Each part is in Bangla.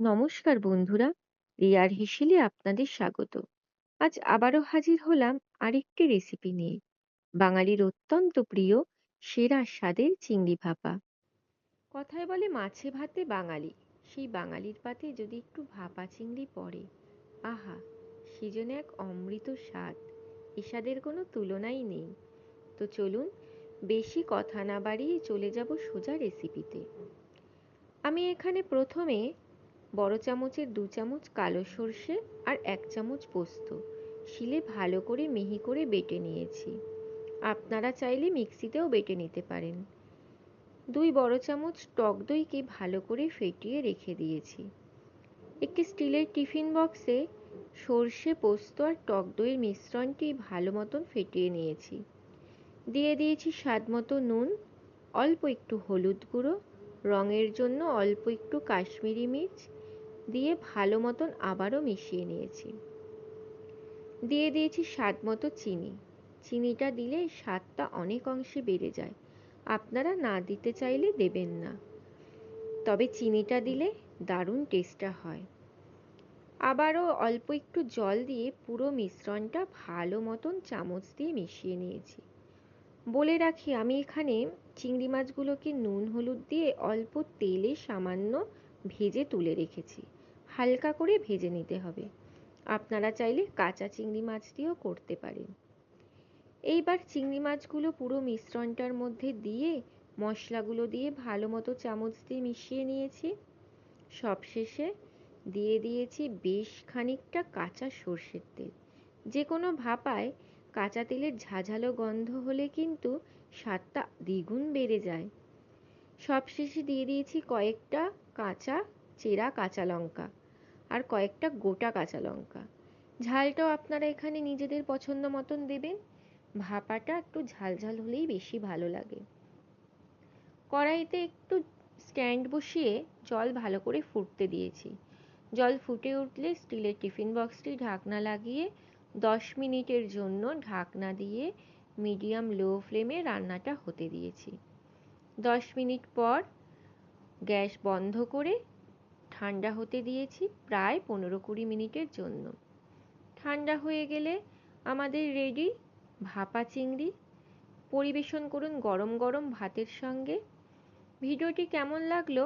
নমস্কার বন্ধুরা, রিয়ার হিসেলে আপনাদের স্বাগত। আজ আবারও হাজির হলাম আরেকটি রেসিপি নিয়ে। বাঙালির অত্যন্ত প্রিয় সেরা স্বাদের চিংড়ি ভাপা। কথায় বলে মাছে ভাতে বাঙালি। সেই বাঙালির পাতে যদি একটু ভাপা চিংড়ি পড়ে, আহা, সেজন্য এক অমৃত স্বাদ। এ স্বাদের কোনো তুলনাই নেই। তো চলুন বেশি কথা না বাড়িয়ে চলে যাব সোজা রেসিপিতে আমি এখানে প্রথমে বড় চামচের দু চামচ কালো সর্ষে আর এক চামচ পোস্ত। শিলে ভালো করে মিহি করে বেটে নিয়েছি। আপনারা চাইলে মিক্সিতেও বেটে নিতে পারেন। দুই বড় চামচ টক দইকে ভালো করে ফেটিয়ে রেখে দিয়েছি। একটি স্টিলের টিফিন বক্সে সর্ষে, পোস্ত আর টক দইয়ের মিশ্রণটি ভালো মতন ফেটিয়ে নিয়েছি। দিয়ে দিয়েছি স্বাদ মতো নুন, অল্প একটু হলুদ গুঁড়ো রঙের জন্য অল্প একটু কাশ্মীরি মির্চ দিয়ে ভালো মতন আবারও মিশিয়ে নিয়েছি। দিয়ে দিয়েছি স্বাদ মতো চিনি। চিনিটা দিলে স্বাদটা অনেক অংশে বেড়ে যায়। আপনারা না দিতে চাইলে দেবেন না। তবে চিনিটা দিলে দারুণ টেস্টটা হয়। আবারও অল্প একটু জল দিয়ে পুরো মিশ্রণটা ভালো মতন চামচ দিয়ে মিশিয়ে নিয়েছি। বলে রাখি, আমি এখানে চিংড়ি মাছগুলোকে নুন, হলুদ দিয়ে অল্প তেলে সামান্য ভেজে তুলে রেখেছি। হালকা করে ভেজে নিতে হবে। আপনারা চাইলে কাঁচা চিংড়ি মাছ দিয়েও করতে পারেন। এইবার চিংড়ি মাছগুলো পুরো মিশ্রণটার মধ্যে দিয়ে মশলাগুলো দিয়ে ভালো মতো চামচ দিয়ে মিশিয়ে নিয়েছি। সবশেষে দিয়ে দিয়েছি বেশ খানিকটা কাঁচা সর্ষের তেল। যে কোনো ভাপায় কাঁচা তেলের ঝাঝালো গন্ধ হলে কিন্তু স্বাদটা দ্বিগুণ বেড়ে যায়। সবশেষে দিয়ে দিয়েছি কয়েকটা কাঁচা, চেরা কাঁচা লঙ্কা আর কয়েকটা গোটা কাঁচা লঙ্কা। ঝালটাও আপনারা এখানে নিজেদের পছন্দ মতন দেবেন। ভাপাটা একটু ঝাল ঝাল হলেই বেশি ভালো লাগে। কড়াইতে একটু স্ট্যান্ড বসিয়ে জল ভালো করে ফুটতে দিয়েছি। জল ফুটে উঠলে স্টিলের টিফিন বক্সটি ঢাকনা লাগিয়ে দশ মিনিটের জন্য ঢাকনা দিয়ে মিডিয়াম লো ফ্লেমে রান্নাটা হতে দিয়েছি। দশ মিনিট পর গ্যাস বন্ধ করে ঠান্ডা হতে দিয়েছি প্রায় পনেরো কুড়ি মিনিটের জন্য। ঠান্ডা হয়ে গেলে আমাদের রেডি ভাপা চিংড়ি। পরিবেশন করুন গরম গরম ভাতের সঙ্গে। ভিডিওটি কেমন লাগল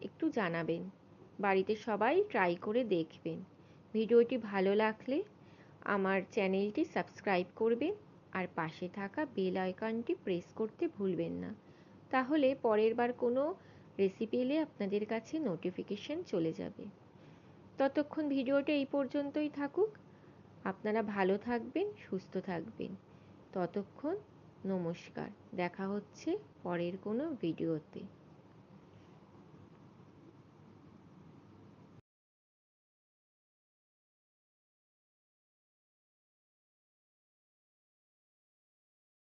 একটু জানাবেন। বাড়িতে সবাই ট্রাই করে দেখবেন। ভিডিওটি ভালো লাগলে আমার চ্যানেলটি সাবস্ক্রাইব করবেন আর পাশে থাকা বেল আইকনটি প্রেস করতে ভুলবেন না। তাহলে পরের বার কোনো রেসিপি এলে আপনাদের কাছে নোটিফিকেশন চলে যাবে। ততক্ষণ ভিডিওটা এই পর্যন্তই থাকুক। আপনারা ভালো থাকবেন, সুস্থ থাকবেন। ততক্ষণ নমস্কার। দেখা হচ্ছে পরের কোনো ভিডিওতে।